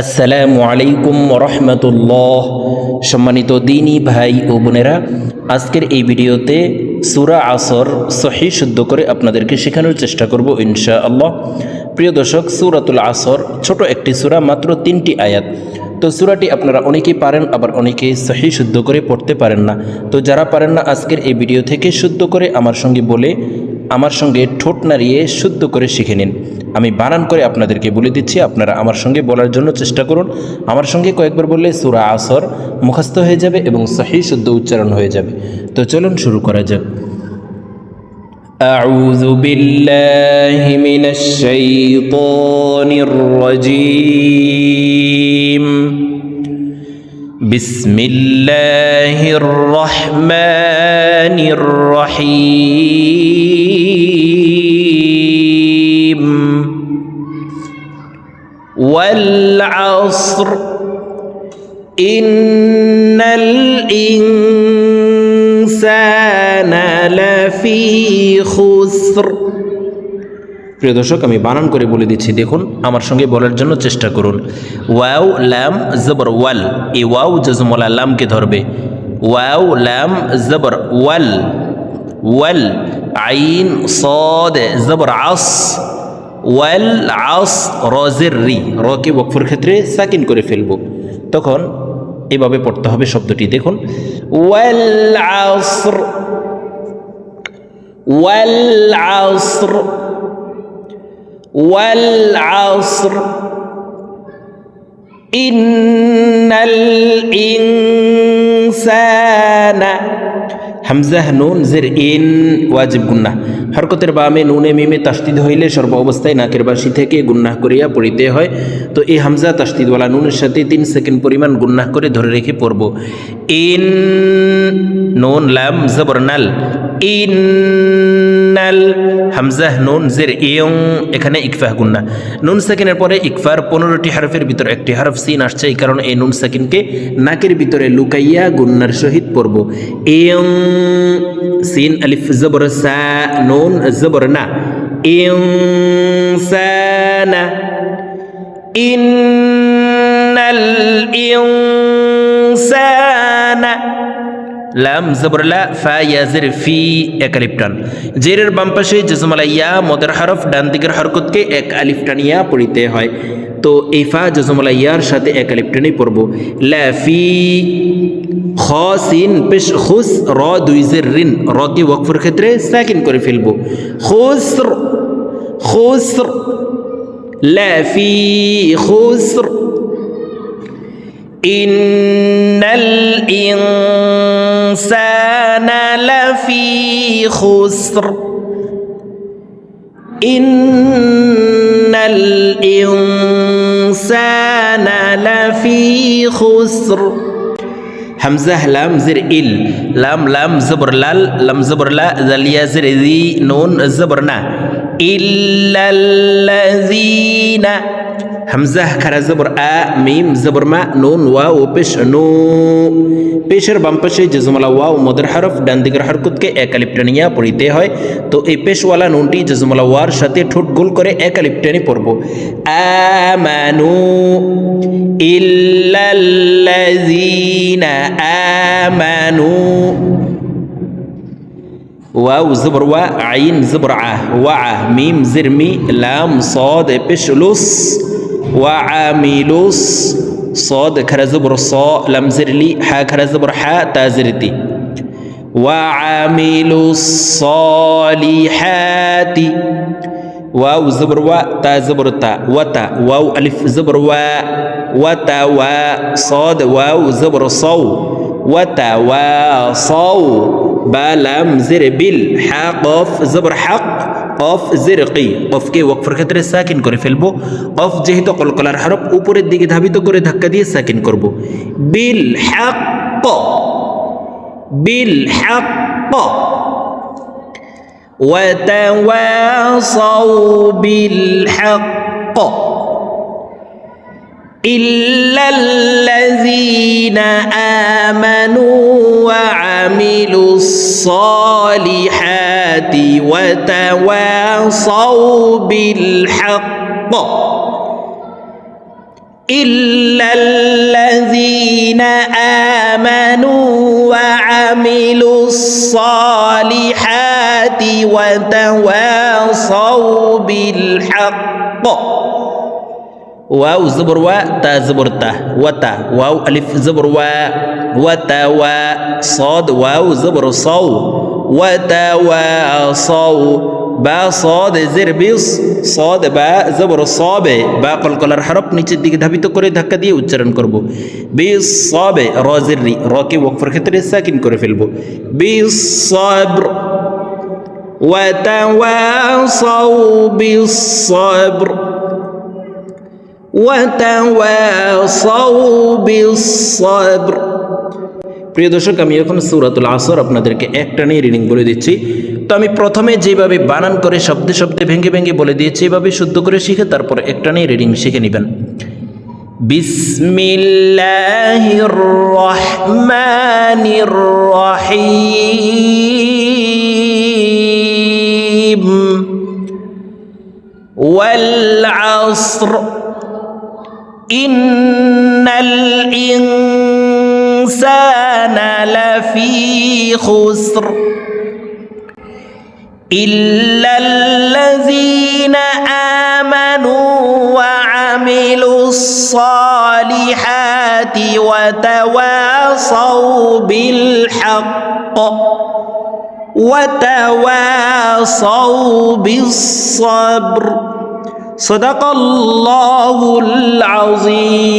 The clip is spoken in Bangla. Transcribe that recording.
আসসালামু আলাইকুম রহমতুল্লাহ সম্মানিত দিনী ভাই ও বোনেরা, আজকের এই ভিডিওতে সুরা আসর সহি শুদ্ধ করে আপনাদেরকে শেখানোর চেষ্টা করব ইনশা আল্লাহ প্রিয় দর্শক, সুরাতুল আসর ছোট একটি সুরা, মাত্র তিনটি আয়াত। তো সুরাটি আপনারা অনেকেই পারেন, আবার অনেকেই সহি শুদ্ধ করে পড়তে পারেন না। তো যারা পারেন না আজকের এই ভিডিও থেকে শুদ্ধ করে আমার সঙ্গে বলে আমার সঙ্গে ঠোঁট নাড়িয়ে শুদ্ধ করে শিখে নিন আমি বানান করে আপনাদেরকে বলে দিচ্ছি আপনারা আমার সঙ্গে বলার জন্য চেষ্টা করুন আমার সঙ্গে কয়েকবার বললে সুরা আসর মুখস্থ হয়ে যাবে এবং সহি শুদ্ধ উচ্চারণ হয়ে যাবে তো চলুন শুরু করা যাক أعوذ بالله من الشيطان الرجيم بسم الله الرحمن الرحيم والعصر إن الإنسان لفي خسر প্রিয় দর্শক আমি বানান করে বলে দিচ্ছি দেখুন আমার সঙ্গে বলার জন্য চেষ্টা করুন ওয়াও ল্যাম জবর ওয়াল এই ওয়াও জজমলা লামকে ধরবে ওয়াও ল্যাম জবর, ওয়াল ওয়াল, আইন, সদ, জবর, আস, ওয়াল, আস, রজের রি, রকে বকফুর ক্ষেত্রে সাকিন করে ফেলব। তখন এভাবে পড়তে হবে শব্দটি, দেখুন। ওয়াল, আসর ওয়াল আসর ওয়াল, আসর, ইন্নাল ইন হামজাহ নুন, জের, ইন, ওয়াজিব গুন্না হরকতের বামে নুনে মিমে তাস্তিদ হইলে সর্ব অবস্থায় নাকের বাসি থেকে গুন্নাহ করিয়া পড়িতে হয়। তো এই হামজা তাস্তিদওয়ালা নুনের সাথে তিন সেকেন্ড পরিমাণ গুন্নাহ করে ধরে রেখে পড়ব। ইন, নুন, লাম, জবর, নাল। ইন্নাল হামজাহ নুন জের ইয়ং, এখানে ইকফাহ গুন্না। নুন সেকেন্ডের পরে ইকফার পনেরোটি হারফের ভিতর একটি হারফ সিন আসছে, এই কারণে এই নুন সেকেন্ডকে নাকের ভিতরে লুকাইয়া গুন্নার সহিত পড়ব। ইয়ং সিন আলিফ জবর সা, নুন জবর না। ইয়ং সানা ইন্নাল ইনসানা লাম জবরলা ফা ইয়াজের ফি এক জেরের বাম পাশে জজমালা ইয়া মদের হরফ, ডান দিকের হরকতকে এক আলিফ টানিয়া পড়িতে হয়। তো এই ফা জজমালা ইয়ার সাথে এক আলিফ টানি পড়ব। লা ফি খ সিন পেশ খুস, র দুই জের রিন রকে ওয়াকফের ক্ষেত্রে সাকিন করে ফেলব। খুসর খুসর লা ফি খুসর إن الإنسان لفي خسر. إن الإنسان لفي خسر. همزة لام زر إل. لام لام زبر لال. لام زبر لا. زليا زر ذي نون زبرنا ইল্লাল্লাযীনা হামজা খারা জবর আ মিম জবর মা নুন ওয়াও পেশ নু পেশের বাম পাশে জজমালা ওয়াও মদের হরফ ডান দিকের হরকতকে এক আলিপটানিয়া পড়িতে হয় তো এই পেশওয়ালা নুনটি জজমালা ওয়ার সাথে ঠোঁট গোল করে এক আলিপটানি পড়ব আমানু ইল্লাল্লাযীনা আমানু واو زبر وا عين زبر ع وع ميم زرمي لام صاد بشلوس وعاملوس صاد كرا زبر صا لم زرلي حا كرا زبر حا تازرتي وعاملوا الصالحات واو زبر وا تا زبر تا وتا واو ألف زبر وا وتا وا صاد واو زبر صو وتا وا صو. বা লাম জের বিল হা কফ জবর হাক কফ জের কি কফকে ওয়াকফের ক্ষেত্রে সাকিন করে ফেলবো কফ যেহেতু কলকলার হরফ উপরের দিকে ধাবিত করে ধাক্কা দিয়ে সাকিন করব বিল হাক বিল হাক وتواصوا بالحق إلا الذين آمنوا وعملوا الصالحات وتواصوا بالحق إلا الذين آمنوا وعملوا الصالحات وتواصوا بالحق واو زبر و تا زبر تا وتا واو ألف زبر و وتا و صاد واو زبر صو وتواصوا বা সদ জের বিস সদ বা জবর সবে বা কলকলার হরফ নিচের দিকে ধাবিত করে ধাক্কা দিয়ে উচ্চারণ করব বিস সবে রজের রি রকে ওকফর ক্ষেত্রে সাকিন করে ফেলব বিস সব্র وتواصوا بالصبر وتواصوا بالصبر প্রিয় দর্শক, আমি এখন সুরাতুল আসর আপনাদেরকে একটা নিয়ে রিডিং বলে দিচ্ছি। তো আমি প্রথমে যেভাবে বানান করে শব্দে শব্দে ভেঙে ভেঙে বলে দিয়েছি, এভাবে শুদ্ধ করে শিখে তারপর একটা নিয়ে রিডিং শিখে নেবেন। বিসমিল্লাহির রহমানির রহিম। ওয়াল إن الإنسان لفي خسر إلا الذين آمنوا وعملوا الصالحات وتواصوا بالحق وتواصوا بالصبر صدق الله العظيم.